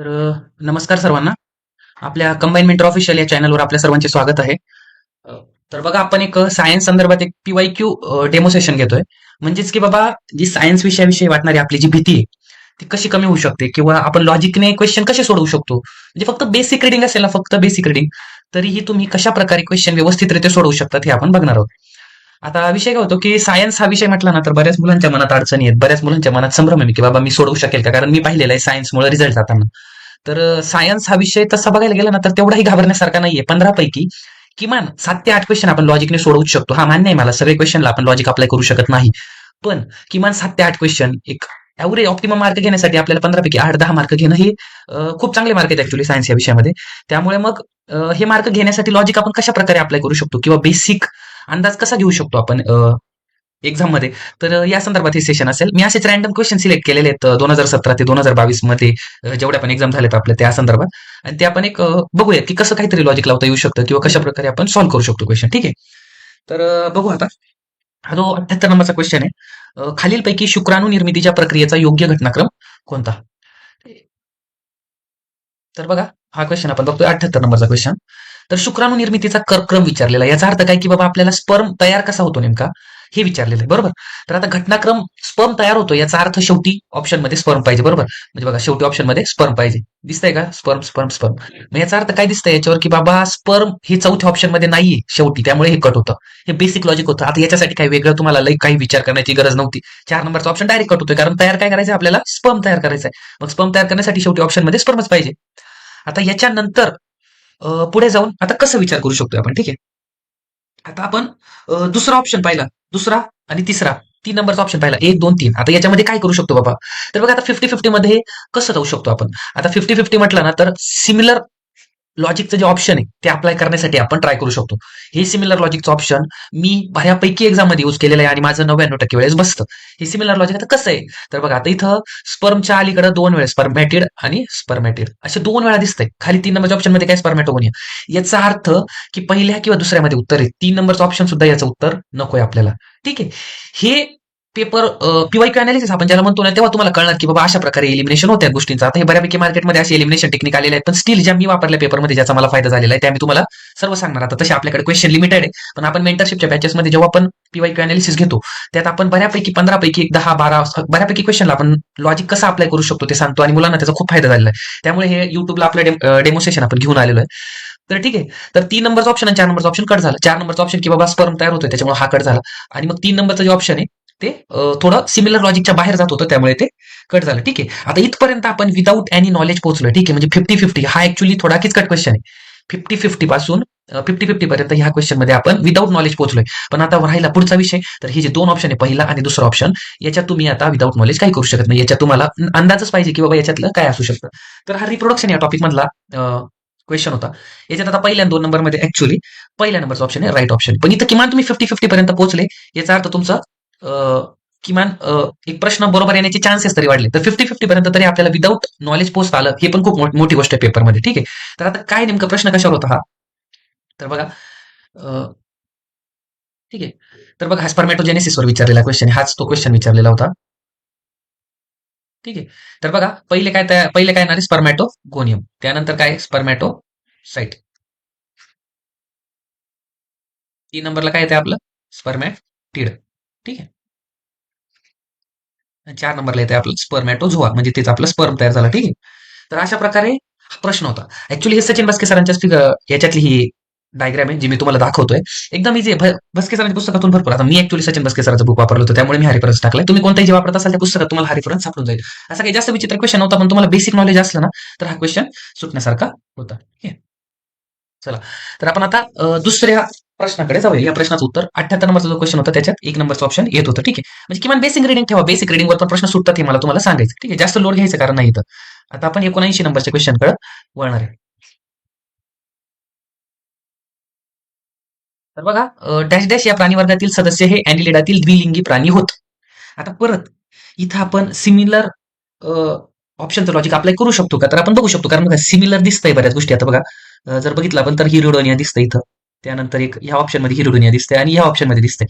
तर नमस्कार सर्वांना. आपल्या कंबाईनमेंट ऑफिशियल या चॅनलवर आपल्या सर्वांचे स्वागत आहे. तर बघा आपण एक सायन्स संदर्भात एक पीवाय क्यू डेमो सेशन घेतोय. म्हणजेच की बाबा जी सायन्स विषयाविषयी वाटणारी आपली जी भीती आहे ती कशी कमी होऊ शकते? किंवा आपण लॉजिकने क्वेश्चन कसे सोडवू शकतो? म्हणजे फक्त बेसिक रिडिंग असेल ना फक्त बेसिक रिडिंग तरीही तुम्ही कशा प्रकारे क्वेश्चन व्यवस्थितरित्या सोडवू शकतात हे आपण बघणार आहोत. आता विषय काय होतो की सायन्स हा विषय म्हटला ना तर बऱ्याच मुलांच्या मनात अडचणी आहेत बऱ्याच मुलांच्या मनात संभ्रम आहे की बाबा मी सोडवू शकेल का? कारण मी पाहिलेलं आहे सायन्समुळे रिझल्ट जाताना. तर सायन्स हा विषय तसा बघायला गेला ना तर तेवढाही घाबरण्यासारखा नाहीये. पंधरा पैकी किमान सात ते आठ क्वेश्चन आपण लॉजिकने सोडवू शकतो. हा मान्य आहे मला. सगळे क्वेश्चनला आपण लॉजिक अप्लाय करू शकत नाही. पण किमान सात ते आठ क्वेश्चन एक एवढे ऑप्टिमम मार्क घेण्यासाठी आपल्याला पंधरापैकी आठ दहा मार्क घेणं हे खूप चांगले मार्क आहेत ऍक्च्युली सायन्स या विषयामध्ये. त्यामुळे मग हे मार्क घेण्यासाठी लॉजिक आपण कशा प्रकारे अप्लाय करू शकतो? किंवा बेसिक अंदाज कसा घेऊ शकतो आपण एक्झाममध्ये. तर या संदर्भात हे सेशन असेल. मी असेच रॅन्डम क्वेश्चन सिलेक्ट केलेले आहेत दोन हजार सतरा ते दोन हजार बावीसमध्ये जेवढ्या पण एक्झाम झालेत आपल्या त्या संदर्भात. आणि ते आपण एक बघूया की कसं काहीतरी लॉजिक लावता येऊ शकतं किंवा कशा प्रकारे आपण सॉल्व्ह करू शकतो क्वेश्चन ठीक आहे? तर बघू आता. हा जो अठ्याहत्तर नंबरचा क्वेश्चन आहे खालीलपैकी शुक्राणू निर्मितीच्या प्रक्रियेचा योग्य घटनाक्रम कोणता? तर बघा हा क्वेश्चन आपण बघतोय अठ्याहत्तर नंबरचा क्वेश्चन तर शुक्राणू निर्मितीचा क्रम विचारलेला याचा अर्थ काय? की बाबा आपल्याला स्पर्म तयार कसा होतो नेमका? हे विचारलेलं आहे. बरोबर? तर आता घटनाक्रम स्पर्म तयार होतो याचा अर्थ शेवटी ऑप्शनमध्ये स्पर्म पाहिजे बरोबर? म्हणजे बघा शेवटी ऑप्शनमध्ये स्पर्म पाहिजे. दिसतंय का? स्पर्म स्पर्म स्पर्म मग याचा अर्थ काय दिसतंय याच्यावर? की बाबा स्पर्म हे चौथ्या ऑप्शनमध्ये नाहीये शेवटी त्यामुळे हे कट होतं. हे बेसिक लॉजिक होतं. आता याच्यासाठी काही वेगळं तुम्हाला लई काही विचार करण्याची गरज नव्हती. चार नंबरचा ऑप्शन डायरेक्ट कट होतोय कारण तयार काय करायचं आपल्याला स्पर्म तयार करायचं आहे मग स्पर्म तयार करण्यासाठी शेवटी ऑप्शनमध्ये स्पर्मच पाहिजे. आता याच्यानंतर पुढे जाऊन आता कसं विचार करू शकतो आपण? ठीक आहे? आता आपण दुसरा ऑप्शन पाहिला. दुसरा आणि तिसरा. तीन नंबरचा ऑप्शन पाहिला. एक दोन तीन. आता याच्यामध्ये काय करू शकतो बाबा? तर बघा आता फिफ्टी फिफ्टी मध्ये कसं जाऊ शकतो आपण? आता फिफ्टी फिफ्टी म्हटलं ना तर सिमिलर लॉजिकचं जे ऑप्शन आहे ते अप्लाय करण्यासाठी आपण ट्राय करू शकतो. हे सिमिलर लॉजिकचं ऑप्शन मी बऱ्यापैकी एक्झाममध्ये यूज केलेलं आहे आणि माझं नव्याण्णव टक्के वेळेस बसतं. हे सिमिलर लॉजिक आता कसं आहे? तर बघा आता इथं स्पर्मच्या अलीकडे दोन वेळेस स्पर्मॅटिड आणि स्पर्मॅटिड असे दोन वेळा दिसतंय. खाली तीन नंबरच्या ऑप्शनमध्ये काय स्पर्मॅटोगोनिया याचा अर्थ की पहिल्या किंवा दुसऱ्यामध्ये उत्तर आहे. तीन नंबरचं ऑप्शन सुद्धा याचं उत्तर नकोय आपल्याला. ठीक आहे? हे पेपर पीवाय क्यू अनालिसिस आपण ज्याला म्हणतो ना तेव्हा तुम्हाला कळणार की बाबा अशा प्रकारे एलिमिनेशन होत्या गोष्टींचा. आता हे बऱ्यापैकी मार्केटमध्ये असे एलिमिनेशन टेक्निक आलेले आहेत पण स्टील ज्या मी वापरल्या पेपरमध्ये ज्याचा मला फायदा झालेला आहे त्या मी तुम्हाला सर्व सांगणार आता. तसे आपल्याकडे क्वेश्चन लिमिटेड आहे. पण आपण मेंटरशिपच्या बॅचेसमध्ये जेव्हा आपण पीवाय क्यू अनालिसिस घेतो त्यात आपण बऱ्यापैकी पंधरापैकी एक दहा बारा बऱ्यापैकी क्वेश्चनला आपण लॉजिक कसं अप्लाय करू शकतो ते सांगतो आणि मुलांना त्याचा खूप फायदा झालेला आहे. त्यामुळे हे युट्यूबला आपलं डेमोस्ट्रेशन आपण घेऊन आलेलो आहे. तर ठीक आहे. तर तीन नंबरचा ऑप्शन आणि चार नंबरचा ऑप्शन कट झाला. चार नंबरचा ऑप्शन की बाबा स्पर्म तयार होतोय त्याच्यामुळे हा कट झाला. आणि मग तीन नंबरचा जे ऑप्शन आहे ते थोडं सिमिलर लॉजिकच्या बाहेर जात होतं त्यामुळे ते कट झालं. ठीक आहे. आता इथपर्यंत आपण विदाऊट एनी नॉलेज पोहोचलो ठीक आहे. म्हणजे फिफ्टी फिफ्टी हा ऍक्च्युली थोडा किचकट क्वेश्चन आहे. फिफ्टी फिफ्टी पासून फिफ्टी फिफ्टी पर्यंत ह्या क्वेश्चनमध्ये आपण विदाऊट नॉलेज पोहोचलोय. पण आता राहिला पुढचा विषय. तर हे जे दोन ऑप्शन आहे पहिला आणि दुसरा ऑप्शन याच्यात तुम्ही आता विदाऊट नॉलेज काही करू शकत नाही. याच्यात तुम्हाला अंदाजच पाहिजे की बाबा याच्यातलं काय असू शकतं. तर हा रिप्रोडक्शन या टॉपिक मधला क्वेश्चन होता. याच्यात आता पहिल्या दोन नंबरमध्ये ऍक्च्युली पहिल्या नंबरचा ऑप्शन आहे राईट ऑप्शन पण इथं किमान तुम्ही फिफ्टी फिफ्टी पर्यंत पोहोचले. याचा अर्थ तुमचा किमान एक प्रश्न बरोबर येण्याचे चान्सेस तरी वाढले. तर फिफ्टी फिफ्टी पर्यंत तरी आपल्याला विदाऊट नॉलेज पोस्ट आलं हे पण खूप मोठी गोष्ट आहे पेपरमध्ये ठीक आहे? तर आता काय नेमकं प्रश्न कशावर होता हा? तर बघा ठीक आहे. तर बघा हा स्पर्मॅटोजेनेसिसवर विचारलेला क्वेश्चन हाच तो क्वेश्चन विचारलेला होता. ठीक आहे. तर बघा पहिले काय पहिले काय येणार आहे? स्पर्मॅटो गोनियम त्यानंतर काय? स्पर्मॅटो साईट तीन नंबरला काय येते आपलं? स्पर्मॅटिड ठीक आहे. चार नंबरला येते आपलं स्पर्मॅटोझोआ म्हणजे तेच आपलं स्पर्म तयार झाला ठीक आहे. तर अशा प्रकारे हा प्रश्न होता. ऍक्च्युली हे सचिन बस्के सरांच्या याच्यातली ही डायग्राम आहे जी मी तुम्हाला दाखवतोय. एकदम इझी आहे. बस्के सरांच्या पुस्तकातून भरपूर. आता मी ऍक्च्युली सचिन बस्के सरांचं बुक वापरलं होतं त्यामुळे मी हा रेफरन्स टाकलाय. तुम्ही कोणताही जे वापरत असाल त्या पुस्तकात तुम्हाला हा रेफरन्स सापडून जाईल. असा काही जास्त विचित्र क्वेश्चन होता पण तुम्हाला बेसिक नॉलेज असलं ना तर हा क्वेश्चन सुटण्यासारखा होता. ठीक आहे. चला. तर आपण आता दुसऱ्या प्रश्नाकडे जाऊया. या प्रश्नाचं उत्तर अठ्याहत्तर नंबरचा जो क्वेश्चन होता त्याच्यात एक नंबरचं ऑप्शन येत होतं. ठीक आहे. म्हणजे किमान बेसिक रिडिंग ठेवा. बेसिक रिडिंगवर पण प्रश्न सुटतात हे मला तुम्हाला सांगायचं. ठीक आहे. जास्त लोड घ्यायचं कारण नाही इथं. आता आपण एकोणऐंशी नंबरच्या क्वेश्चनकडे वळणार आहे. तर बघा डॅश डॅश या प्राणी वर्गातील सदस्य हे अॅनिलिडातील द्विलिंगी प्राणी होत. आता परत इथं आपण सिमिलर ऑप्शनचं लॉजिक अप्लाय करू शकतो का? तर आपण बघू शकतो. कारण बघा सिमिलर दिसतंय बऱ्याच गोष्टी. आता बघा जर बघितलं आपण तर हिरोडोनिया दिसतं इथं. त्यानंतर एक ह्या ऑप्शनमध्ये हिरोडोनिया दिसते आणि ह्या ऑप्शनमध्ये दिसते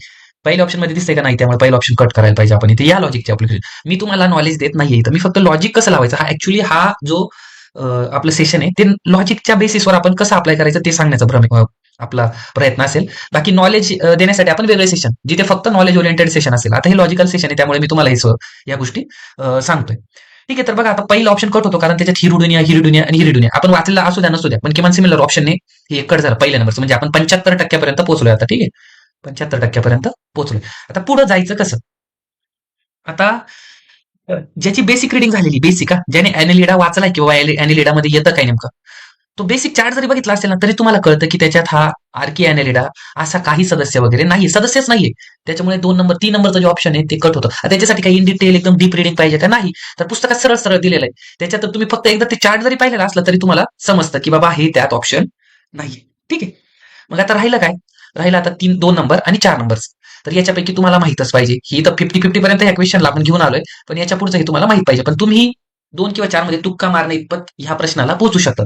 पहिल्या ऑप्शनमध्ये दिसते का नाही? त्यामुळे पहिलं ऑप्शन कट करायला पाहिजे आपण. इथे या लॉजिकचे अप्लिकेशन मी तुम्हाला नॉलेज देत नाहीये इथं. मी फक्त लॉजिक कसं लावायचं? हा ऍक्च्युली हा जो आपलं सेशन आहे ते लॉजिकच्या बेसिसवर आपण कसं अप्लाय करायचं ते सांगण्याचा भ्रम आपला प्रयत्न असेल. बाकी नॉलेज देण्यासाठी आपण वेगळे सेशन जिथे फक्त नॉलेज ओरिएंटेड सेशन असेल. आता हे लॉजिकल सेशन आहे त्यामुळे मी तुम्हाला हे या गोष्टी सांगतोय. ठीक आहे तर बघा आता पहिला ऑप्शन कट होतो कारण त्याच्यात हिरू दुनिया हिरू दुनिया आणि हिरी दुनिया. आपण वाचलेला असू द्या नसू द्या पण किमान सिमिलर ऑप्शनने हे कट झालं पहिल्या नंबरचं म्हणजे आपण पंच्याहत्तर टक्क्यापर्यंत पोहोचलोय आता ठीक आहे? पंच्याहत्तर टक्क्यापर्यंत पोहोचलोय. आता पुढे जायचं कसं? आता ज्याची बेसिक रिडिंग झालेली बेसिक ज्याने अॅनिलिडा वाचलाय किंवा अॅनिलिडामध्ये येतं काय नेमकं? तो बेसिक चार्ट जरी बघितला असेल ना तरी तुम्हाला कळतं की त्याच्यात हा आर्की अॅनिलिडा असा काही सदस्य वगैरे नाही सदस्यच नाहीये. त्याच्यामुळे दोन नंबर तीन नंबरचं जे ऑप्शन आहे ते कट होतं. आता त्याच्यासाठी काही इन डिटेल एकदम डीप रिडिंग पाहिजे का? नाही. तर पुस्तकात सरळ सरळ दिलेलं आहे. त्याच्यात तुम्ही फक्त एकदा ते चार्ट जरी पाहिलेला असला तरी तुम्हाला समजतं की बाबा हे त्यात ऑप्शन नाहीये. ठीक आहे? मग आता राहिलं काय? राहिलं आता तीन दोन नंबर आणि चार नंबर तर याच्यापैकी तुम्हाला माहितच पाहिजे. ही तर फिफ्टी फिफ्टी पर्यंत या क्वेश्चनला आपण घेऊन आलोय. पण याच्या पुढचं हे तुम्हाला माहीत पाहिजे. पण तुम्ही दोन किंवा चारमध्ये तुक्का मारणे इतपत ह्या प्रश्नाला पोहोचू शकतात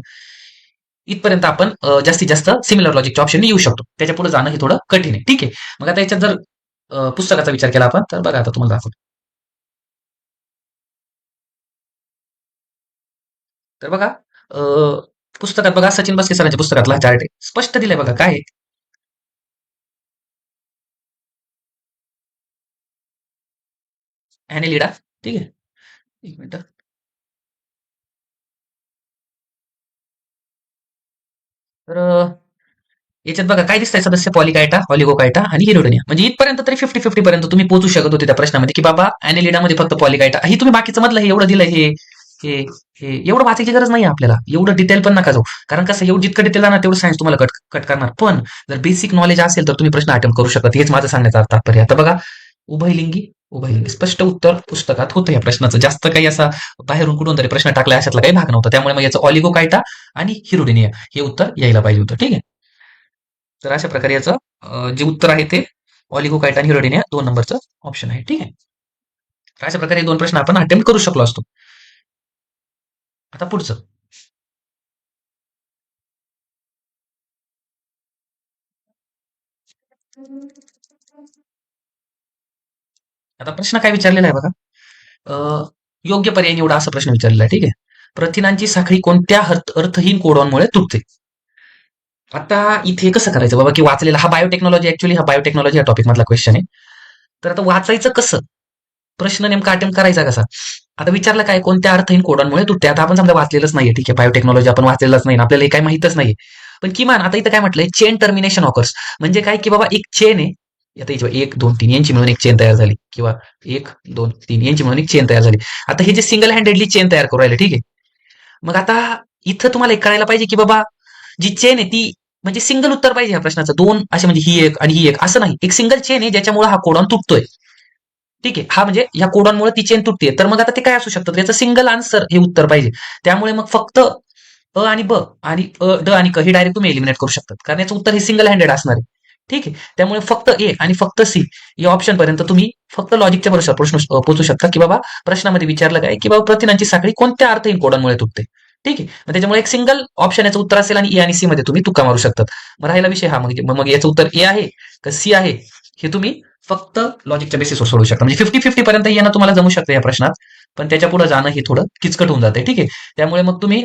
इथपर्यंत आपण जास्तीत जास्त सिमिलर लॉजिकच्या ऑप्शनने येऊ शकतो. त्याच्या पुढे जाणं हे थोडं कठीण आहे. ठीक आहे? मग आता याच्यात जर पुस्तकाचा विचार केला आपण तर बघा आता तुम्हाला दाखवतो. तर बघा पुस्तकात बघा सचिन बसके सरांच्या पुस्तकातला चार्ट आहे. स्पष्ट दिलंय बघा काय ॲनेलिडा. ठीक आहे? एक मिनिट. तर याच्यात बघा काय दिसतंय सदस्य पॉलिकायटा ऑलिगोकायटा आणि हिरोडोनिया म्हणजे इथपर्यंत तरी फिफ्टी फिफ्टी पर्यंत तुम्ही पोहोचू शकत होते त्या प्रश्नामध्ये की बाबा अॅनेलिडामध्ये फक्त पॉलिकायटा. ही तुम्ही बाकीचं मधलं हे एवढं दिलं हे हे हे एवढं वाचायची गरज नाही आपल्याला. एवढं डिटेल पण नका जाऊ. कारण कसं एवढं जितकं डिटेल ना तेवढं सायन्स तुम्हाला कट कट करणार. पण जर बेसिक नॉलेज असेल तर तुम्ही प्रश्न अटेम्प्ट करू शकता. हेच माझं सांगण्याचा तात्पर्य आता बघा उभयलिंगी स्पष्ट उत्तर पुस्तकात होतं या प्रश्नाचं. जास्त काही असा बाहेरून कुठून तरी प्रश्न टाकला अशातला काही भाग नव्हता. त्यामुळे मग याचं ऑलिगोकायटा आणि हिरोडिनिया हे उत्तर यायला पाहिजे होतं. ठीक आहे? तर अशा प्रकारे याचं जे उत्तर आहे ते ऑलिगोकायटा आणि हिरोडिनिया दोन नंबरचं ऑप्शन आहे. ठीक आहे? तर अशा प्रकारे दोन प्रश्न आपण अटेम्प्ट करू शकलो असतो. आता पुढचं. आता प्रश्न काय विचारलेला आहे बघा. योग्य पर्याय निवडा असा प्रश्न विचारलेला आहे ठीक आहे. प्रथिनांची साखळी कोणत्या अर्थहीन कोडॉनमुळे तुटते? आता इथे कसं करायचं बाबा की वाचलेला हा बायोटेक्नॉलॉजी ऍक्च्युली हा बायोटेक्नॉलॉजी या टॉपिक मधला क्वेश्चन आहे. तर आता वाचायचं कसं? प्रश्न नेमका अटेम्प्ट करायचा कसा? आता विचारलं काय कोणत्या अर्थहीन कोडांमुळे तुटते? आता आपण समजा वाचलेलंच नाहीये ठीक आहे. बायोटेक्नॉलॉजी आपण वाचलेलंच नाही आपल्याला हे काही माहितच नाहीये. पण किमान आता इथं काय म्हटलंय? चेन टर्मिनेशन ऑकर्स म्हणजे काय की बाबा एक चेन आहे आता याच्यावर एक दोन तीन यांची मिळून एक चेन तयार झाली किंवा एक दोन तीन यांची मिळून एक चेन तयार झाली. आता हे जे सिंगल हँडेडली चेन तयार करू राहिले ठीक आहे? मग आता इथं तुम्हाला एक करायला पाहिजे की बाबा जी चेन आहे ती म्हणजे सिंगल उत्तर पाहिजे ह्या प्रश्नाचं. दोन असे म्हणजे ही एक आणि ही एक असं नाही. एक सिंगल चेन आहे ज्याच्यामुळे हा कोडॉन तुटतोय. ठीक आहे? हा म्हणजे या कोडॉनमुळे ती चेन तुटते तर मग आता ते काय असू शकतं? याचं सिंगल आन्सर हे उत्तर पाहिजे. त्यामुळे मग फक्त अ आणि ब आणि अ ड आणि क हे डायरेक्ट तुम्ही एलिमिनेट करू शकतात. कारण याचं उत्तर हे सिंगल हँडेड असणार आहे. ठीक आहे? त्यामुळे फक्त ए आणि फक्त सी या ऑप्शन पर्यंत तुम्ही फक्त लॉजिकच्या भरोसा प्रश्न पोहोचू शकता की बाबा प्रश्नामध्ये विचारलं काय? की बाबा प्रथिनांची साखळी कोणत्या अर्थहीन कोडॉनमुळे तुटते? ठीक आहे? मग त्याच्यामुळे एक सिंगल ऑप्शन याचं उत्तर असेल आणि ए आणि सी मध्ये तुम्ही तुका मारू शकतात. मग राहिला विषय हा. मग मग याचं उत्तर ए आहे का सी आहे? हे तुम्ही फक्त लॉजिकच्या बेसिसवर सोडू शकता. म्हणजे फिफ्टी फिफ्टी पर्यंत येणं तुम्हाला जमू शकतं या प्रश्नात. पण त्याच्या पुढे जाणं हे थोडं किचकट होऊन जाते ठीक आहे? त्यामुळे मग तुम्ही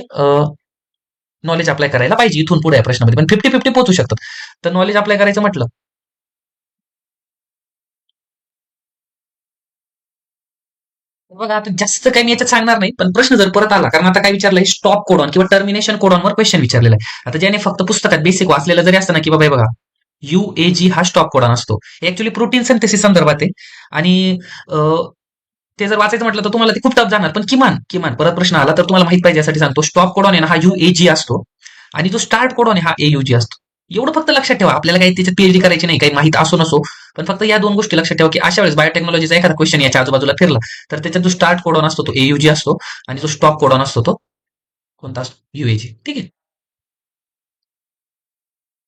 नॉलेज अप्लाय करायला पाहिजे इथून पुढे या प्रश्नामध्ये. पण फिफ्टी फिफ्टी पोहोचू शकतात. तर नॉलेज अप्लाय करायचं म्हटलं. बघा आता जास्त काही मी याच्यात सांगणार नाही पण प्रश्न जर परत आला कारण आता काय विचारलंय? स्टॉप कोडॉन किंवा टर्मिनेशन कोडॉनवर क्वेश्चन विचारलेला आहे. आता ज्याने फक्त पुस्तकात बेसिक वाचलेलं जरी असतं ना की बाबा हे बघा युएजी हा स्टॉप कोडॉन असतो. ऍक्च्युली प्रोटीन सिंथेसिस संदर्भात आहे. आणि ते जर वाचायचं म्हटलं तर तुम्हाला ते खूप टफ जाणार. पण किमान किमान परत प्रश्न आला तर तुम्हाला माहीत पाहिजे यासाठी सांगतो. स्टॉप कोडॉन आहे ना हा युएजी असतो. आणि जो स्टार्ट कोडॉन आहे हा एयुजी असतो. एवढं फक्त लक्षात ठेवा. आपल्याला काही त्याच्यात पीएचडी करायची नाही काही माहीत असो नसो. पण फक्त या दोन गोष्टी लक्षात ठेवा की अशा वेळेस बायोटेक्नॉलॉजीचा एखादा क्वेश्चन याच्या आजूबाजूला फिरला तर त्याच्यात जो स्टार्ट कोडॉन असतो तो एयुजी असतो. आणि जो स्टॉप कोडॉन असतो तो कोणता असतो? युएजी ठीक आहे?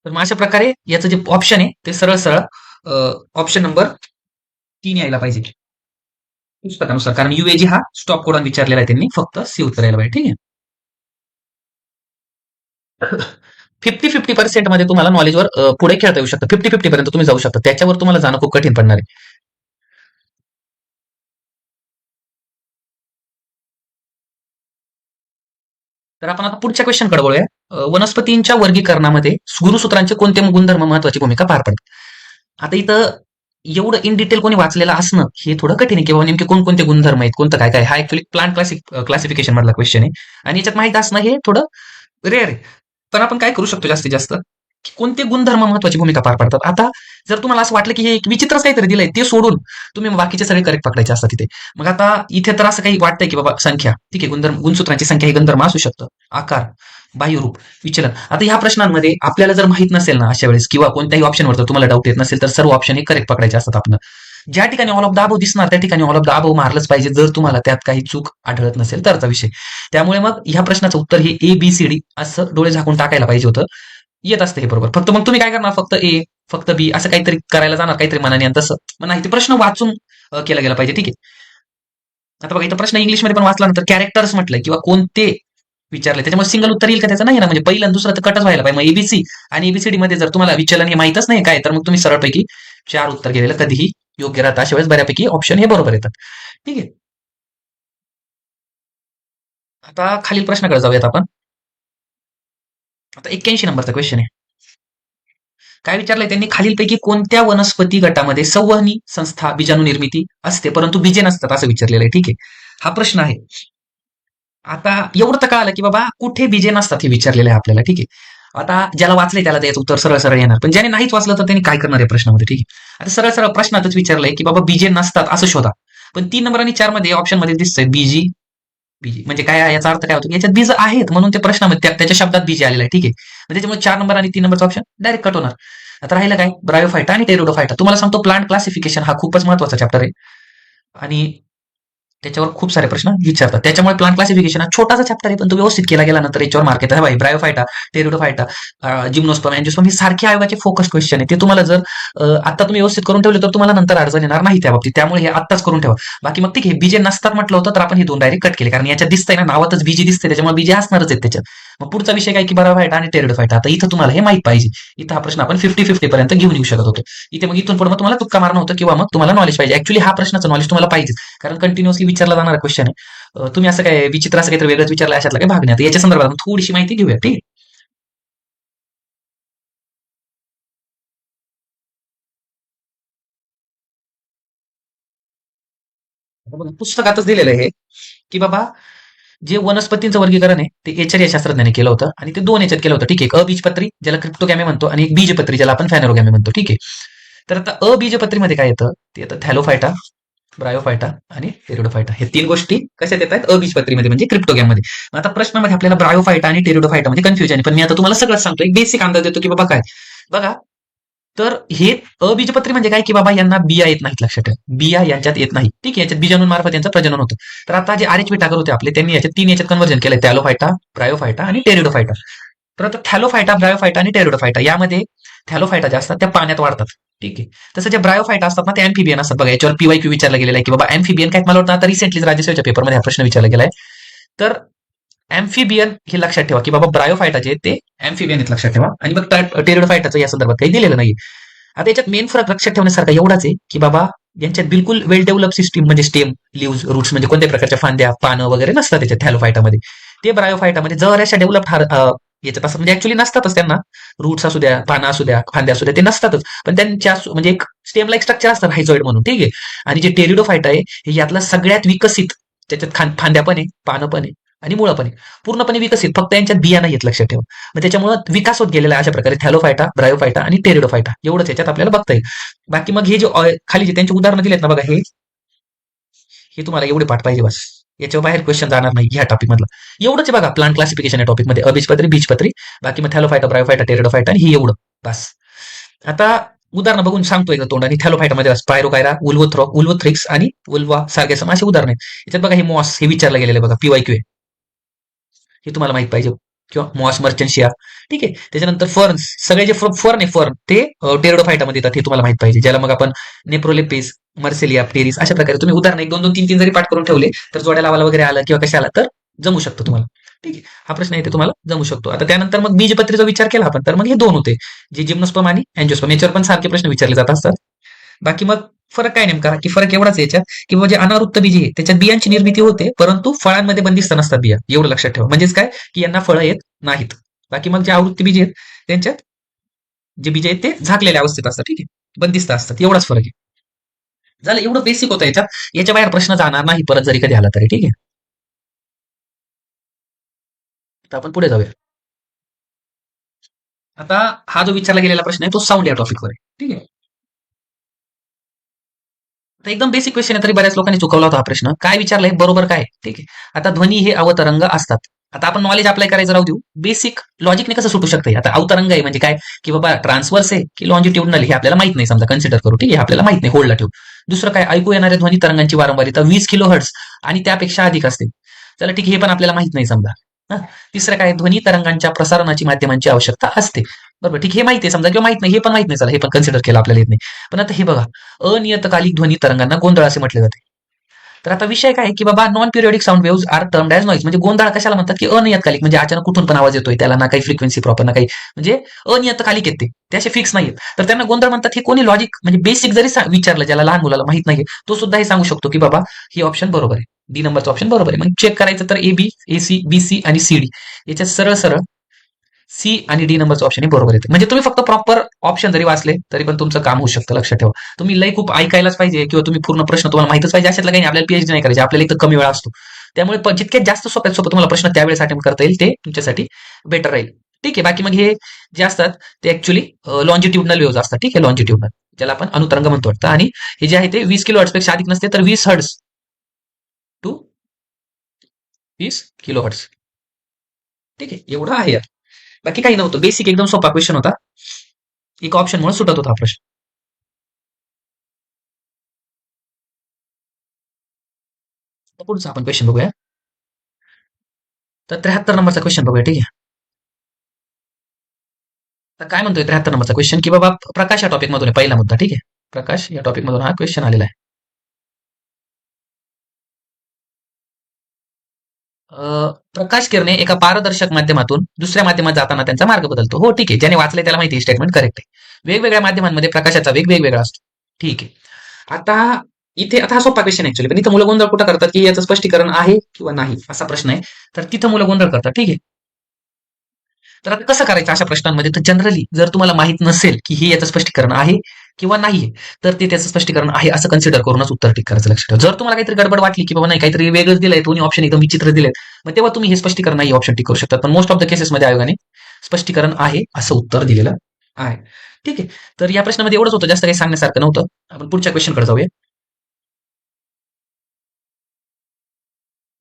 तर मग अशा प्रकारे याचं जे ऑप्शन आहे ते सरळ सरळ ऑप्शन नंबर तीन यायला पाहिजे. पुस्तकानुसार कारण युएजी हा स्टॉप कोडॉन विचारलेला आहे त्यांनी. फक्त सी उत्तर यायला पाहिजे. ठीक आहे. फिफ्टी फिफ्टी पर्सेंटमध्ये तुम्हाला नॉलेजवर पुढे खेळता येऊ शकतं. फिफ्टी फिफ्टी पर्यंत तुम्ही जाऊ शकता. त्याच्यावर तुम्हाला जाणं खूप कठीण पडणार आहे. तर आपण आता पुढच्या क्वेश्चनकडे वळूया. वनस्पतींच्या वर्गीकरणामध्ये गुरुसूत्रांचे कोणते गुणधर्म महत्वाची भूमिका पार पडतात? आता इथं एवढं इन डिटेल कोणी वाचलेलं असणं हे थोडं कठीण आहे. किंवा नेमके कोणकोणते गुणधर्म आहेत कोणतं काय काय? हा ऍक्च्युली प्लांट क्लासिक क्लासिफिकेशन मधला क्वेश्चन आहे. आणि याच्यात माहीत असणं हे थोडं रेअर आहे. पण आपण काय करू शकतो जास्तीत जास्त? की कोणते गुणधर्म महत्वाची भूमिका पार पडतात? आता जर तुम्हाला असं वाटलं की हे एक विचित्रच काहीतरी दिलंय ते सोडून तुम्ही बाकीचे सगळे करेक्ट पकडायचे असतात तिथे. मग आता इथे तर असं काही वाटतंय की बाबा संख्या ठीक आहे गुणधर्म गुणसूत्रांची संख्या हे गुणधर्म असू शकतं. आकार. बाह्यरूप. विचलन. आता ह्या प्रश्नांमध्ये आपल्याला जर माहीत नसेल ना अशा वेळेस किंवा कोणत्याही ऑप्शनवर तुम्हाला डाऊट येत नसेल तर सर्व ऑप्शन हे करेक्ट पकडायचे असतात आपण ज्या ठिकाणी ऑल ऑफ दाबो दिसणार त्या ठिकाणी ऑल ऑफ दाबो मारलंच पाहिजे जर तुम्हाला त्यात काही चूक आढळत नसेल तरचा विषय. त्यामुळे मग ह्या प्रश्नाचं उत्तर हे ए बी सी डी असं डोळे झाकून टाकायला पाहिजे होतं. येत असतं हे बरोबर. फक्त मग तुम्ही काय करणार? फक्त ए फक्त बी असं काहीतरी करायला जाणार काहीतरी मनाने. आणि तसं. मग नाही ते प्रश्न वाचून केला गेला पाहिजे. ठीक आहे. आता बघा इथं प्रश्न इंग्लिशमध्ये पण वाचला नंतर कॅरेक्टर्स म्हटलं किंवा कोणते विचारले त्याच्यामुळे सिंगल उत्तर येईल का त्याचं? नाही ना म्हणजे पहिलं आणि दुसरं तर कटच व्हायला पाहिजे. मग एबीसी आणि एबीसीडी मध्ये जर तुम्हाला विचलन हे माहितच नाही काय तर मग तुम्ही सरळपैकी चार उत्तर गेलेलं कधीही योग्य राहतं. अशा वेळेस बऱ्यापैकी ऑप्शन हे बरोबर येतात. ठीक आहे. आता खालील प्रश्नाकडे जाऊयात आपण. आता एक्क्याऐंशी नंबरचा क्वेश्चन आहे. काय विचारलंय त्यांनी? खालीलपैकी कोणत्या वनस्पती गटामध्ये संवहनी संस्था बीजाणू निर्मिती असते? परंतु बीजे नसतात असं विचारलेलं आहे. ठीक आहे. हा प्रश्न आहे. आता एवढं तर कळालं की बाबा कुठे बीजे नसतात हे विचारलेलं आहे आपल्याला ठीक आहे. आता ज्याला वाचले त्याला त्याचं उत्तर सरळ सरळ येणार. पण ज्याने नाहीच वाचलं तर त्यांनी काय करणार आहे प्रश्नामध्ये ठीक आहे? आता सरळ सरळ प्रश्नातच विचारलंय की बाबा बीजे नसतात असं शोधा. पण तीन नंबर आणि चारमध्ये ऑप्शनमध्ये दिसतंय बीजी बीजी म्हणजे काय याचा अर्थ काय होतो याच्यात बीज आहेत म्हणून ते प्रश्नामध्ये त्या- त्याच्या शब्दात बीजे आलेला आहे ठीक आहे? त्याच्यामुळे चार नंबर आणि तीन नंबरचा ऑप्शन डायरेक्ट कट होणार. आता राहिलं काय? ब्रायोफायटा आणि टेरोडोफायटा तुम्हाला सांगतो प्लांट क्लासिफिकेशन हा खूपच महत्त्वाचा चॅप्टर आहे. आणि त्याच्यावर खूप सारे प्रश्न विचारतात. त्याच्यामुळे प्लांट क्लासिफिकेशन हा छोटासा चॅप्टर आहे पण तो व्यवस्थित केला गेला नंतर याच्यावर मार्क येतात भाई ब्रायोफायटा टेरोडोफायटा जिम्नोस्पम अँजिओस्पम हे सारखे आयोगाचे फोकस क्वेश्चन आहे ते तुम्हाला जर आता तुम्ही व्यवस्थित करून ठेवले तर तुम्हाला नंतर अडचण येणार नाही त्या बाबतीत. त्यामुळे हे आत्ताच करून ठेवा. बाकी मग ठीक आहे बीजे नसतात म्हटलं होतं तर आपण हे दोन डायरेक्ट कट केले. कारण याच्यात दिसतंय ना नावातच बीजे दिसते त्याच्यामुळे बीजे असणारच आहेत त्याच्यात. मग पुढचा विषय काय की ब्रायोफायटा आणि टेरोडोफायटा आता इथं तुम्हाला हे माहीत पाहिजे. इथं हा प्रश्न आपण फिफ्टी फिफ्टी पर्यंत घेऊन येऊ शकत होतो. इथे मग इथून पुढे मग तुम्हाला तुक्का मारणं होतं किंवा मग तुम्हाला नॉलेज पाहिजे. ऍक्च्युली हा प्रश्नाचं नॉलेज तुम्हाला पाहिजे कारण कंटिन्युअसली विचारला जाणारा क्वेश्चन आहे. तुम्ही असं काय विचित्र असं काहीतरी वेगळंच विचारलं अशातला काही भाग नाही. याच्या संदर्भात थोडीशी माहिती घेऊया ठीक आहे? पुस्तकातच दिलेलं आहे की बाबा जे वनस्पतींचं वर्गीकरण आहे ते एचर या शास्त्रज्ञाने केलं होतं आणि ते दोन याच्यात केलं होतं. ठीक आहे अबीजपत्री ज्याला क्रिप्टोगॅमे म्हणतो आणि एक बीजपत्री ज्याला आपण फॅनोरोगॅमे म्हणतो. ठीक आहे. तर आता अबीजपत्रीमध्ये काय येतं? ते येतं थॅलोफायटा ब्रायोफायटा आणि टेरिडोफायटा हे तीन गोष्टी कशात येत आहेत? अबीजपत्रीमध्ये म्हणजे क्रिप्टोगॅममध्ये आता प्रश्नामध्ये आपल्याला ब्रायोफायटा आणि टेरिडोफायटा म्हणजे कन्फ्युजन आहे. पण मी आता तुम्हाला सगळं सांगतो एक बेसिक अंदाज देतो की बाबा काय? बघा तर हे अबीजपत्री म्हणजे काय की बाबा यांना बिया येत नाहीत लक्षात ठेवा. बिया यांच्यात येत नाही ठीक आहे याच्यात बीजाणून मार्फत यांचं प्रजनन होतं. तर आता जे आर एच टाकर होते आपले त्यांनी याच्यात तीन याच्यात कन्वर्जन केलंय. थॅलोफायटा ब्रायोफायटा आणि टेरिडोफायटा तर आता थॅलोफायटा ब्रायोफायटा आणि टेरिडोफायटा यामध्ये थॅलोफायटा ज्या असतात त्या पाण्यात वाढतात. ठीक आहे. तसं जे ब्रायोफायटा असतात ना ते अँफिबियन असतात. बघा याच्यावर पीवाय क्यू विचारला गेलेला आहे की बाबा अँफिबियन काय? मला वाटतं आता रिसेंटली राज्यसेवेच्या पेपरमध्ये हा प्रश्न विचारला गेलाय. तर अँफिबियन हे लक्षात ठेवा की बाबा ब्रायोफायटाचे आहेत ते अँफिबियन आहेत लक्षात ठेवा. आणि मग टेरिडोफायटाचं या संदर्भात काही दिलेलं नाही आता याच्यात मेन फरक लक्षात ठेवण्यासारखा एवढाच आहे की बाबा यांच्यात बिलकुल वेल डेव्हलप सिस्टीम म्हणजे स्टेम लिव्ज रूट्स म्हणजे कोणत्या प्रकारच्या फांद्या पानं वगैरे नसतात त्याच्यात थॅलोफायटामध्ये ते ब्रायोफायटामध्ये जर अशा डेव्हलप याच्यात असं म्हणजे ऍक्च्युली नसतातच त्यांना. रूट्स असू द्या पानं असू द्या फांद्या असू द्या ते नसतातच. पण त्यांच्या म्हणजे एक स्टेम लाईक स्ट्रक्चर असतं हायझॉइड म्हणून ठीक आहे? आणि जे टेरिडोफायटा आहे हे यातलं सगळ्यात विकसित त्याच्यात खान फांद्या पण आहे पानं पण आहे. आणि मुळपणे पूर्णपणे विकसित फक्त यांच्यात बिया नाही आहेत लक्षात ठेवा. मग त्याच्यामुळे विकास होत गेलेला अशा प्रकारे थॅलोफायटा ब्रायोफायटा आणि टेरिडोफायटा एवढंच याच्यात आपल्याला बघता येईल. बाकी मग हे जे खाली जे त्यांची उदाहरणं दिलेत ना बघा हे हे तुम्हाला एवढे पाठ पाहिजे बस. याच्या बाहेर क्वेश्चन जाणार नाही ह्या टॉपिक मधला. एवढंच आहे बघा प्लांट क्लासिफिकेशन या टॉपिकमध्ये. अबीजपत्री बीजपत्री बाकी मग थॅलोफायटा ब्रायोफायटा टेरिडोफायटा आणि हे एवढं बस. आता उदाहरणं बघून सांगतो एकदा तोंड? आणि थॅलोफायटा मध्ये स्पायरोकायरा उल्वोथ्रो उल्वोथ्रिक्स आणि उल्वा सार्गेसम असे उदाहरण आहेत. याच्यात बघा हे मॉस हे विचारलं गेलेलं आहे बघा पीवाय क्यू हे तुम्हाला माहीत पाहिजे. किंवा मॉस मर्चन्शिया ठीक आहे? त्याच्यानंतर फर्न्स. सगळे जे फर्न आहे फर्न ते टेरोडोफायटामध्ये येतात हे तुम्हाला माहीत पाहिजे. ज्याला मग आपण नेप्रोलेपिस मर्सेलिया टेरिस अशा प्रकारे तुम्ही उदाहरण एक दोन दोन तीन तीन जरी पाठ करून ठेवले तर जोड्या लावाला वगैरे आलं किंवा कशा आला तर जमू शकतो तुम्हाला. ठीक आहे? हा प्रश्न आहे ते तुम्हाला जमू शकतो. आता त्यानंतर मग बीजपत्रीचा विचार केला आपण तर मग हे दोन होते. जे जिम्नोस्पम आणि अँजिओस्पम याच्यावर पण सारखे प्रश्न विचारले जात असतात. बाकी मग फरक काय नेमका? की फरक एवढाच याच्यात की म्हणजे अनावृत्त बीज आहे त्याच्यात बियांची निर्मिती होते परंतु फळांमध्ये बंदिस्त नसतात बिया एवढं लक्षात ठेवा. म्हणजेच काय? की यांना फळं येत नाहीत. बाकी मग जे आवृत्ती बीज आहेत त्यांच्यात जे बीज आहेत ते झाकलेल्या अवस्थेत असतात ठीक आहे? बंदिस्त असतात एवढाच फरक आहे. झालं एवढं बेसिक होतं याच्यात. याच्या बाहेर प्रश्न जाणार नाही परत जरी कधी आला तरी ठीक आहे? तर आपण पुढे जाऊया. आता हा जो विचारला गेलेला प्रश्न आहे तो साऊंड या टॉपिकवर आहे ठीक आहे? तर एकदम बेसिक क्वेश्चन आहे तरी बऱ्याच लोकांनी चुकवला होता हा प्रश्न. काय विचारलाय बरोबर काय? ठीक आहे. आता ध्वनी हे अवतरंग असतात. आता आपण नॉलेज अप्लाय करायचं राहू देऊ. बेसिक लॉजिकने कसं सुटू शकतं आता अवतरंग आहे म्हणजे काय? की बाबा ट्रान्सवर्स आहे की लॉन्जिट्युडनल हे आपल्याला माहीत नाही. समजा कन्सिडर करू ठीक आहे? आपल्याला माहीत नाही. होल्डला ठेवू. दुसरं काय? ऐकू येणाऱ्या ध्वनी तरंगांची वारंवारिता वीस किलो हर्ट्स आणि त्यापेक्षा अधिक असते. चला ठीक आहे, हे पण आपल्याला माहीत नाही समजा. तिसरं काय? ध्वनी तरंगांच्या प्रसारणाची माध्यमांची आवश्यकता असते. बरोबर ठीक? हे माहिती आहे समजा किंवा माहीत नाही हे पण माहीत नाही चला हे पण कन्सिडर केलं आपल्याला येत नाही. पण आता हे बघा अनियतकालिक ध्वनी तरंगांना गोंधळ असे म्हटले जाते. तर आता विषय काय की बाबा non periodic sound waves are term as noise म्हणजे गोंधळ कशाला म्हणतात? की अनियतकालिक. म्हणजे अचानक कुठून पण आवाज येतोय त्याला ना काही फ्रिक्वेन्सी प्रॉपर ना काही. म्हणजे अनियतकालिक येते ते. असे फिक्स नाहीत तर त्यांना गोंधळ म्हणतात हे कोणी लॉजिक म्हणजे बेसिक जरी विचारलं ज्याला लहान मुलाला माहीत नाही तो सुद्धा हे सांगू शकतो की बाबा ही ऑप्शन बरोबर आहे. डी नंबरचं ऑप्शन बरोबर आहे. मग चेक करायचं तर A B A C B C आणि सी डी याच्यात सरळ सरळ सी आणि डी नंबरचा ऑप्शन हे बरोबर येते म्हणजे तुम्ही फक्त प्रॉपर ऑप्शन जरी वाचले तरी पण तुमचं काम होऊ शकतं लक्षात ठेवा. तुम्ही लई खूप ऐकायलाच पाहिजे किंवा तुम्ही पूर्ण प्रश्न तुम्हाला माहितच पाहिजे अशातला काही आपल्याला पीएचडी नाही करायची आपल्याला एक कमी वेळा असतो. त्यामुळे जितक्यात जास्त सोप्यात सोपं तुम्हाला प्रश्न त्यावेळेस अटेम्प्ट करता येईल ते तुमच्यासाठी बेटर राहील. ठीक आहे बाकी मग हे जे असतात ते ऍक्च्युली लॉन्जिट्युडनल वेव्ज असतात. ठीक आहे लॉन्जिट्युडनल ज्याला आपण अनुतरंग म्हणतो वाटतं. आणि हे जे आहे ते वीस किलो पेक्षा अधिक नसते तर वीस हर्ट्स टू वीस किलो हर्ट्स ठीक आहे एवढं आहे यार बाकी काही नव्हतं. बेसिक एकदम सोपा क्वेश्चन होता. एक ऑप्शन म्हणून सुटत होता हा प्रश्न. पुढचा आपण क्वेश्चन बघूया. तर त्र्याहत्तर नंबरचा क्वेश्चन बघूया ठीक आहे? तर काय म्हणतोय त्र्याहत्तर नंबरचा क्वेश्चन की बाबा प्रकाश या टॉपिक मधून पहिला मुद्दा ठीक आहे? प्रकाश या टॉपिक मधून हा क्वेश्चन आलेला आहे. प्रकाश किरणे एका पारदर्शक माध्यमातून दुसऱ्या माध्यमात जाताना त्यांचा मार्ग बदलतो. हो ठीक आहे. ज्याने वाचलंय त्याला माहिती स्टेटमेंट करेक्ट आहे. वेगवेगळ्या माध्यमांमध्ये प्रकाशाचा वेग वेगवेगळा असतो. ठीक आहे. आता इथे आता हा सोपा क्वेश्चन ऍक्च्युली पण इथं मुलं गोंधळ कुठं करतात की याचं स्पष्टीकरण आहे किंवा नाही असा प्रश्न आहे. तर तिथं मुलं गोंधळ करतात. ठीक आहे. तर आता कसं करायचं अशा प्रश्नांमध्ये? तर जनरली जर तुम्हाला माहीत नसेल की हे याचं स्पष्टीकरण आहे किंवा नाहीये तर ते त्याचं स्पष्टीकरण आहे असं कन्सिडर करूनच उत्तर टिक करायचं लक्षात ठेवा. जर तुम्हाला काहीतरी गडबड वाटली की बाबा नाही काहीतरी वेगळंच दिलंय दोन्ही ऑप्शन एकदम विचित्र दिलेत मग तेव्हा तुम्ही हे स्पष्टीकरण नाही ऑप्शन टिक करू शकतात पण मोस्ट ऑफ द केसेसमध्ये आयोगाने स्पष्टीकरण आहे असं उत्तर दिलेलं आहे. ठीक आहे. तर या प्रश्नामध्ये एवढंच होतं. जास्त काही सांगण्यासारखं नव्हतं. आपण पुढच्या क्वेश्चनकडे जाऊया.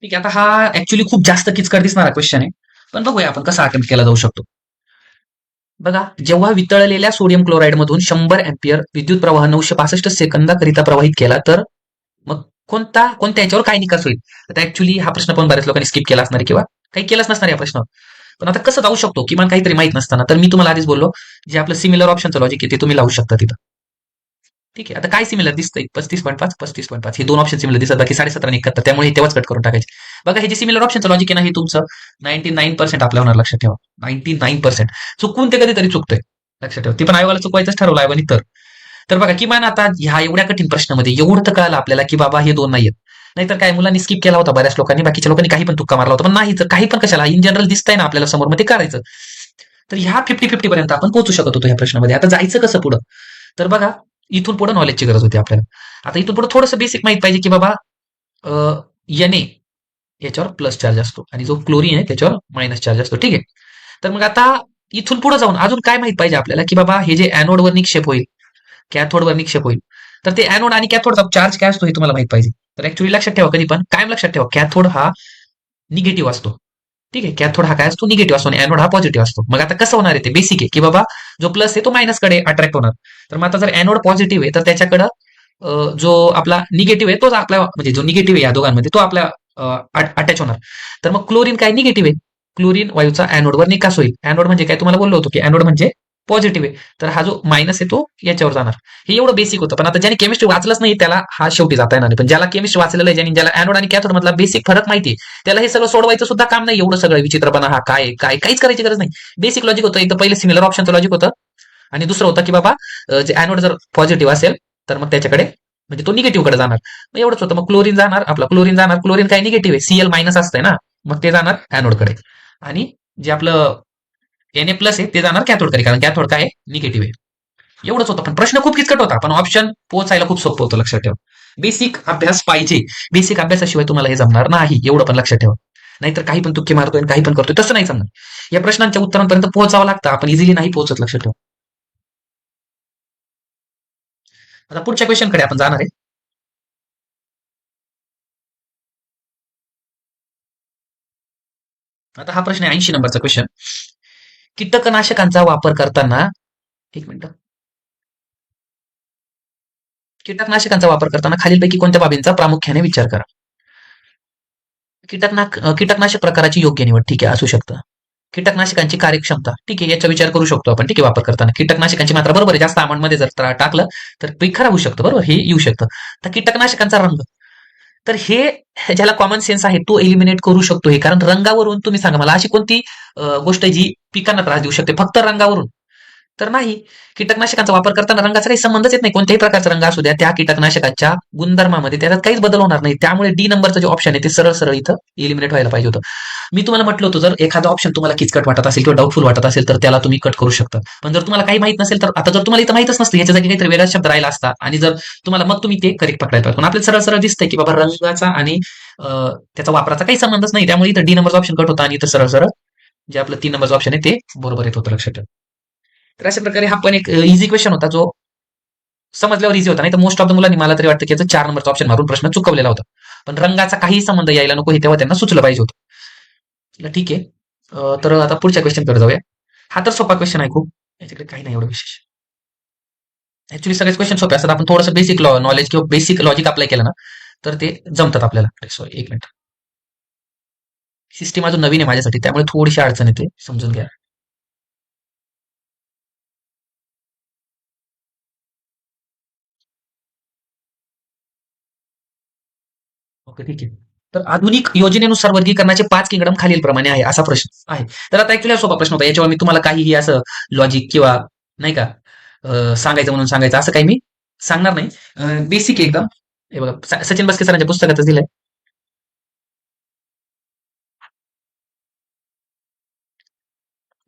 ठीक आहे. आता हा ऍक्च्युली खूप जास्त किचकट दिसणारा क्वेश्चन आहे. पण बघूया आपण कसा अटेम्प्ट केला जाऊ शकतो. बघा जेव्हा वितळलेल्या सोडियम क्लोराईड मधून शंभर अँपियर विद्युत प्रवाह नऊशे पासष्ट सेकंदाकरिता प्रवाहित केला तर मग कोणता कोणत्या याच्यावर काय निकास होईल? आता ऍक्च्युली हा प्रश्न पण बऱ्याच लोकांनी स्किप केला असणार किंवा काही केलाच नसणार या प्रश्न पण आता कसं जाऊ शकतो? किमान काहीतरी माहीत नसताना. तर मी तुम्हाला आधीच बोललो जे आपलं सिमिलर ऑप्शनचं लॉजिक आहे ते तुम्ही लावू शकता तिथं. ठीक आहे आता काय सिमिलर दिसतंय. पस्तीस पॉईंट पाच पस्तीस पॉईंट पाच. हे दोन ऑप्शन सिमिलर दिसतात बाकी साडेसतरा एकाहत्तर. त्यामुळे तेव्हाच कट करून टाकायचे. बघा हे जे सिमिलर ऑप्शनचं लॉजिक आहे ना हे तुमचं. नाईन्टी नाईन पर्सेंट आपल्या होणार लक्षात ठेवा. नाईन्टी नाईन पर्सेंट चुकून ते कधीतरी चुकतंय. लक्षात ठेवा. ते पण आयोगाला चुकवायचंच ठरवलं आयोगाने तर. तर बघा किमान आता ह्या एवढ्या कठीण प्रश्नामध्ये एवढं तर कळलं आपल्याला की बाबा हे दोन नाहीयेत. नाहीतर काय मुलांनी स्किप केला होता बऱ्याच लोकांनी बाकीच्या लोकांनी काही पण तुक्का मारला होता. पण नाही तर काही पण कशाला? इन जनरल दिसतंय ना आपल्याला समोर मग ते करायचं. तर ह्या फिफ्टी फिफ्टी पर्यंत आपण पोहोचू शकत होतो ह्या प्रश्नामध्ये. आता जायचं कसं पुढं? तर बघा इथून पुढे नॉलेजची गरज होती आपल्याला. आता इथून पुढे थोडंसं बेसिक माहीत पाहिजे की बाबा एन याच्यावर प्लस चार्ज असतो. आणि जो क्लोरीन आहे त्याच्यावर मायनस चार्ज असतो. ठीक आहे? तर मग आता इथून पुढे जाऊन अजून काय माहीत पाहिजे आपल्याला? की बाबा हे जे अॅनोडवर निक्षेप होईल कॅथोडवर निक्षेप होईल तर ते अॅनोड आणि कॅथोडचा चार्ज काय असतो हे तुम्हाला माहीत पाहिजे. तर ऍक्च्युली लक्षात ठेवा कधी पण. कायम लक्षात ठेवा कॅथोड हा निगेटिव्ह असतो. ठीक आहे? कॅथोड हा काय असतो? निगेटिव्ह असतो. आणि अॅनोड हा पॉझिटिव्ह असतो. मग आता कसं होणार आहे ते? बेसिक आहे. की बाबा जो प्लस आहे तो मायनसकडे अट्रॅक्ट होणार. तर मग आता जर अॅनोड पॉझिटिव्ह आहे तर त्याच्याकडं जो आपला निगेटिव्ह आहे तोच आपला म्हणजे जो निगेटिव्ह आहे या दोघांमध्ये तो आपल्या अटॅच होणार. तर मग क्लोरीन काय निगेटिव्ह आहे? क्लोरीन वायूचा अॅनोडवर निकास होईल. अॅनोड म्हणजे काय? तुम्हाला बोललो होतो की अॅनोड म्हणजे पॉझिटिव्ह आहे. तर हा जो मायनस आहे तो याच्यावर जाणार. हे एवढं बेसिक होतं. पण आता ज्याने केमिस्ट्री वाचलंच नाही त्याला हा शेवटी जाता येणार नाही. पण ज्याला केमिस्ट्री वाचलेलं आहे ज्याने ज्याला अॅनोड आणि कॅथोड मधला बेसिक फरक माहिती आहे त्याला हे सगळं सोडवायचं सुद्धा काम नाही. एवढं सगळं विचित्रपणा हा काय काय काहीच करायची गरज नाही. बेसिक लॉजिक होतं. एकदा पहिले सिमिलर ऑप्शनचं लॉजिक होतं. आणि दुसरं होतं की बाबा जे अॅनोड जर पॉझिटिव्ह असेल तर मग त्याच्याकडे म्हणजे तो निगेटिव्हकडे जाणार. मग एवढंच होतं. मग क्लोरीन जाणार आपलं क्लोरीन जाणार. क्लोरीन काय निगेटिव्ह आहे. सीएल मायनस असतंय ना. मग ते जाणार अॅनोडकडे आणि जे आपलं एन ए प्लस आहे ते जाणार कॅथोडकडे कारण कॅथोड काय निगेटिव्ह आहे. एवढंच होतं. पण प्रश्न खूप किचकट होता. पण ऑप्शन पोहोचायला खूप सोपं होतं लक्षात ठेवा. बेसिक अभ्यास पाहिजे. बेसिक अभ्यासाशिवाय तुम्हाला हे जमणार नाही. एवढं पण लक्षात ठेवा. नाहीतर काही पण तुक्के मारतोय आणि काही पण करतोय. तसं नाही जमणार. या प्रश्नांच्या उत्तरांपर्यंत पोहोचावं लागतं. आपण इझिली नाही पोहोचत लक्षात ठेवा. आता पुढच्या क्वेश्चनकडे आपण जाणार आहे. आता हा प्रश्न आहे ऐंशी नंबरचा क्वेश्चन कीटकनाशकांचा वापर करताना एक मिनिट. कीटकनाशकांचा वापर करताना खालीलपैकी कोणत्या बाबींचा प्रामुख्याने विचार करा? कीटकना कीटकनाशक प्रकाराची योग्य निवड ठीक आहे असू शकतं. कीटकनाशकांची कार्यक्षमता. ठीक आहे याचा विचार करू शकतो आपण. ठीक आहे वापर करताना. कीटकनाशकांची मात्रा बरोबर आहे. जास्त अमाऊंटमध्ये जर टाकलं तर पीक खराब होऊ शकतं. बरोबर? हे येऊ शकतं. तर कीटकनाशकांचा रंग. तर हे ज्याला कॉमन सेन्स आहे तो एलिमिनेट करू शकतो हे. कारण रंगावरून तुम्ही सांगा मला अशी कोणती गोष्ट आहे जी पिकांना त्रास देऊ शकते? फक्त रंगावरून. तर नाही. कीटकनाशकांचा वापर करताना रंगाचा काही संबंधच येत नाही. कोणत्याही प्रकारचा रंग असू द्या त्या कीटकनाशकाच्या गुणधर्मामध्ये त्याच्यात काहीच बदल होणार नाही. त्यामुळे डी नंबरचा जो ऑप्शन आहे ते सरळ सरळ इथं इलिमिनेट व्हायला पाहिजे होतं. मी तुम्हाला म्हटलं होतं जर एखादा ऑप्शन तुम्हाला किचकट वाटत असेल किंवा डाऊटफुल वाटत असेल तर त्याला तुम्ही कट करू शकता. पण जर तुम्हाला काही माहीत नसेल तर आता जर तुम्हाला इथं माहितच नसतं याच्या जागी काहीतरी वेगळा शब्द राहिला असता आणि जर तुम्हाला मग तुम्ही ते करेक्ट पकडायला पाहिजे. पण आपल्याला सरळ सरळ दिसतंय की बाबा रंगाचा आणि त्याचा वापराचा काही संबंधच नाही. त्यामुळे इथं डी नंबरचा ऑप्शन कट होता आणि इथं सरळ सरळ जे आपलं तीन नंबरचं ऑप्शन आहे ते बरोबर येत होतं लक्षात ठेवा. तर अशा प्रकारे हा पण एक इझी क्वेश्चन होता जो समजल्यावर इझी होता. नाही तर मोस्ट ऑफ द मुलांनी मला तरी वाटतं की याचा चार नंबरचा ऑप्शन मारून प्रश्न चुकवलेला होता. पण रंगाचा काही संबंध यायला नको हे तेव्हा त्यांना सुचलं पाहिजे होतं. ठीक आहे. तर आता पुढच्या क्वेश्चनकडे जाऊया. हा तर सोपा क्वेश्चन आहे खूप. याच्याकडे काही नाही एवढं विशेष. ऍक्च्युली सगळेच क्वेश्चन सोपे असतात. आपण थोडंसं बेसिक नॉलेज किंवा बेसिक लॉजिक अप्लाय केलं ना तर ते जमतात आपल्याला. सॉरी एक मिनिट सिस्टीम अजून नवीन आहे माझ्यासाठी त्यामुळे थोडीशी अडचण येते. समजून घ्या. ओके ठीक आहे. तर आधुनिक योजनेनुसार वर्गीकरणाचे पाच किंगडम खालील प्रमाणे आहे असा प्रश्न आहे. तर आता ऍक्च्युली सोपा प्रश्न होता याच्यावर मी तुम्हाला काहीही असं लॉजिक किंवा नाही का सांगायचं म्हणून सांगायचं असं काही मी सांगणार नाही. बेसिक एकदम. हे बघा सचिन बस्के सरांच्या पुस्तकातच दिलंय.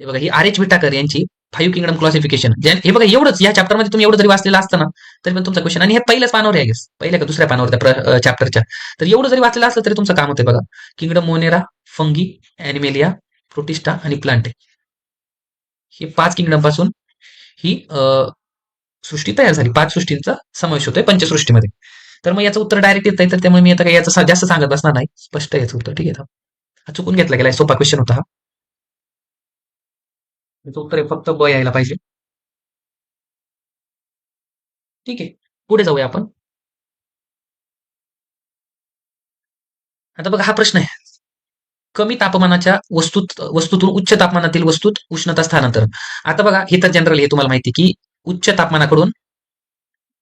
हे बघा ही आर एच विटाकर यांची फाईव्ह किंगडम क्लासिफिकेशन हे बघा एवढंच या चॅप्टरमध्ये तुम्ही एवढं जरी वाचलेलं असतं ना तरी पण तुमचा क्वेश्चन आणि हे पहिल्याच पानावर आहे गेस पहिल्या का दुसऱ्या पानावर त्या चॅप्टरच्या तर एवढं जरी वाचलेलं असलं तरी तुमचं काम होतं बघा. Kingdom Monera fungi Animalia Protista आणि प्लांटे हे पाच किंगडमपासून ही सृष्टी तयार झाली. पाच सृष्टींचा समावेश होतोय पंचसृष्टीमध्ये. तर मग याचं उत्तर डायरेक्ट येत आहे तर त्यामुळे मी आता काही याचं जास्त सांगत बसणार नाही. स्पष्ट याचं उत्तर. ठीक आहे हा चुकून घेतला गेला सोपा क्वेश्चन होता हा. त्याचं उत्तर आहे फक्त ब यायला पाहिजे. ठीक आहे. पुढे जाऊया आपण. आता बघा हा प्रश्न आहे. कमी तापमानाच्या वस्तूत वस्तूतून उच्च तापमानातील वस्तूत उष्णता स्थानांतरण. आता बघा हे तर जनरल हे तुम्हाला माहिती की उच्च तापमानाकडून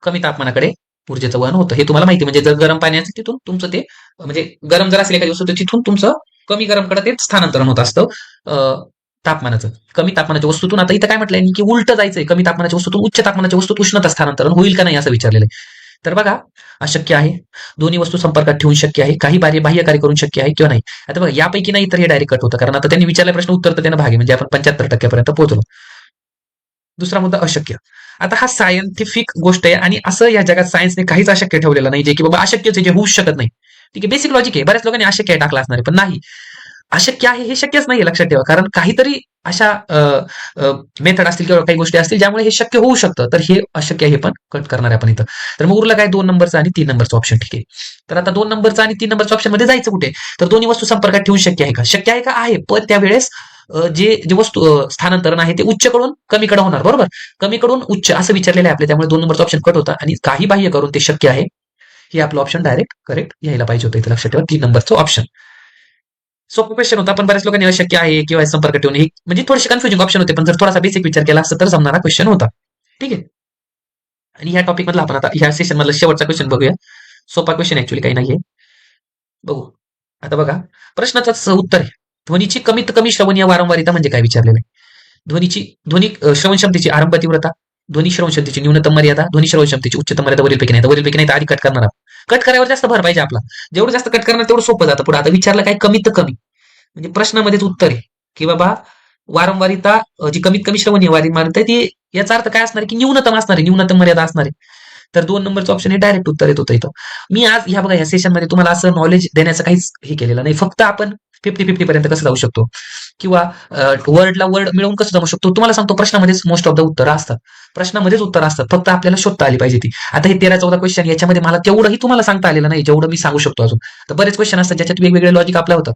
कमी तापमानाकडे ऊर्जेचं वहन होतं. हे तुम्हाला माहिती म्हणजे जर गरम पाणी असेल तिथून तुमचं ते म्हणजे गरम जर असेल एखादी वस्तू तिथून तुमचं कमी गरमकडे ते स्थानांतरण होत असतं. तापमानाचं. कमी तापमानाच्या वस्तूतून आता इथं काय म्हटलंय की उलट जायचंय. कमी तापमानाच्या वस्तूतून उच्च तापमानाच्या वस्तूत उष्णता स्थानांतरण होईल का नाही असं विचारलेलं आहे. तर बघा अशक्य आहे. दोन्ही वस्तू संपर्कात ठेवून शक्य आहे. काही बाह्य बाह्य कार्य करून शक्य आहे किंवा नाही. आता बघा यापैकी नाही तर हे डायरेक्ट कट होतं. कारण आता त्यांनी विचारला प्रश्न उत्तर तर त्यांना भाग आहे. म्हणजे आपण पंच्याहत्तर टक्क्यापर्यंत पोहोचलो. दुसरा मुद्दा अशक्य. आता हा सायंटिफिक गोष्ट आहे आणि असं या जगात सायन्सने काहीच अशक्य ठेवलेलं नाही जे की बाबा अशक्यच आहे जे होऊ शकत नाही. ठीक आहे बेसिक लॉजिक आहे. बऱ्याच लोकांनी अशक्य टाकला असणार आहे पण नाही. अशक्य आहे हे शक्यच नाही लक्षात ठेवा. कारण काहीतरी अशा मेथड असतील किंवा काही गोष्टी असतील ज्यामुळे हे शक्य होऊ शकतं. तर हे अशक्य आहे हे पण कट करणार आहे आपण इथं. तर मग उरलं काय? दोन नंबरचं आणि तीन नंबरचं ऑप्शन ठीक आहे. तर आता दोन नंबरचं आणि तीन नंबरच्या ऑप्शनमध्ये जायचं कुठे? तर दोन्ही वस्तू संपर्कात ठेवून शक्य आहे का? शक्य आहे का? आहे. पण त्यावेळेस जे जे वस्तू स्थानांतरण आहे ते उच्चकडून कमीकडे होणार. बरोबर? कमीकडून उच्च असं विचारलेलं आहे आपल्या त्यामुळे दोन नंबरचा ऑप्शन कट होता आणि काही बाह्य करून ते शक्य आहे. हे आपलं ऑप्शन डायरेक्ट करेक्ट यायला पाहिजे होतं इथं लक्षात ठेवा. तीन नंबरचं ऑप्शन सोपं क्वेश्चन होता पण बऱ्याच लोकांनी अशक्य आहे किंवा संपर्क ठेवून हे म्हणजे थोडेसे कन्फ्युजिंग ऑप्शन होते पण जर थोडासा बेसिक विचार केला असता तर जमणारा क्वेश्चन होता. ठीक आहे? आणि ह्या टॉपिक मधला आपण आता ह्या सेशन मधला शेवटचा क्वेश्चन बघूया. सोपा क्वेश्चन ऍक्च्युली काही नाहीये. बघू. आता बघा. प्रश्नाचं उत्तर आहे. ध्वनीची कमीत कमी श्रवणीय वारंवारिता म्हणजे काय विचारलेलं आहे? ध्वनीची ध्वनी श्रवण क्षमतेची आरंभ तीव्रता ध्वनी श्रवण शक्तीची न्यूनतम मर्यादा ध्वनी श्रवण शक्तीची उच्चतम मर्यादा वरीलपैकी नाही तर वरीलपैकी नाही तर आधी कट करणार कट करायवर जास्त भर पाहिजे आपला. जेवढं जास्त कट करणार तेवढं सोपं जातं पुढे. आता विचारलं काय कमीत कमी. म्हणजे प्रश्नामध्येच उत्तर. आहे की बाबा वारंवारिता जी कमीत कमी श्रवणीय वारंवारिता आहे ती याचा अर्थ काय असणार की न्यूनतम असणार आहे न्यूनतम मर्यादा असणार आहे. तर दोन नंबरचं ऑप्शन हे डायरेक्ट उत्तर येत होतं इथं. मी आज ह्या बघा या सेशनमध्ये तुम्हाला असं नॉलेज देण्याचं काहीच हे केलेलं नाही. फक्त आपण फिफ्टी फिफ्टी पर्यंत कसं जाऊ शकतो? किंवा वर्डला वर्ड मिळवून कसं जाऊ शकतो? तुम्हाला सांगतो प्रश्नामध्येच मोस्ट ऑफ द उत्तर असतात. प्रश्नामध्येच उत्तर असतात. फक्त आपल्याला शोधता आली पाहिजे ती. आता हे तेरा चौदा क्वेश्चन याच्यामध्ये मला तेवढंही तुम्हाला सांगता आलेलं नाही जेवढं मी सांगू शकतो अजून. तर बरेच क्वेश्चन असतात ज्याच्यात वेगवेगळे लॉजिक आपलं होतं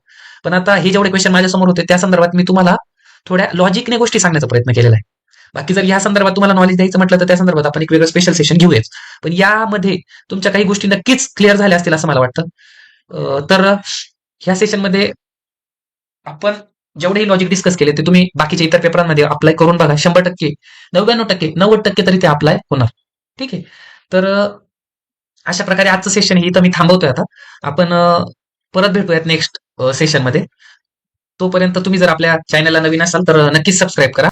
पण आता हे जेवढे क्वेश्चन माझ्यासमोर होते त्या संदर्भात मी तुम्हाला थोड्या लॉजिकने गोष्टी सांगण्याचा प्रयत्न केलेला आहे. बाकी जर या संदर्भात तुम्हाला नॉलेज द्यायचं म्हटलं तर त्या संदर्भात आपण एक वेगळं स्पेशल सेशन घेऊयाच पण यामध्ये तुमच्या काही गोष्टी नक्कीच क्लिअर झाल्या असतील असं मला वाटतं. तर ह्या सेशनमध्ये आपण जेवढेही लॉजिक डिस्कस केले ते तुम्ही बाकीच्या इतर पेपरांमध्ये अप्लाय करून बघा शंभर टक्के नव्याण्णव टक्के नव्वद टक्के तरी ते अप्लाय होणार. ठीक आहे? तर अशा प्रकारे आजचं सेशन हे इथं मी थांबवतोय आता. आपण परत भेटूयात नेक्स्ट सेशनमध्ये तोपर्यंत तुम्ही जर आपल्या चॅनलला नवीन असाल तर नक्कीच सबस्क्राईब करा.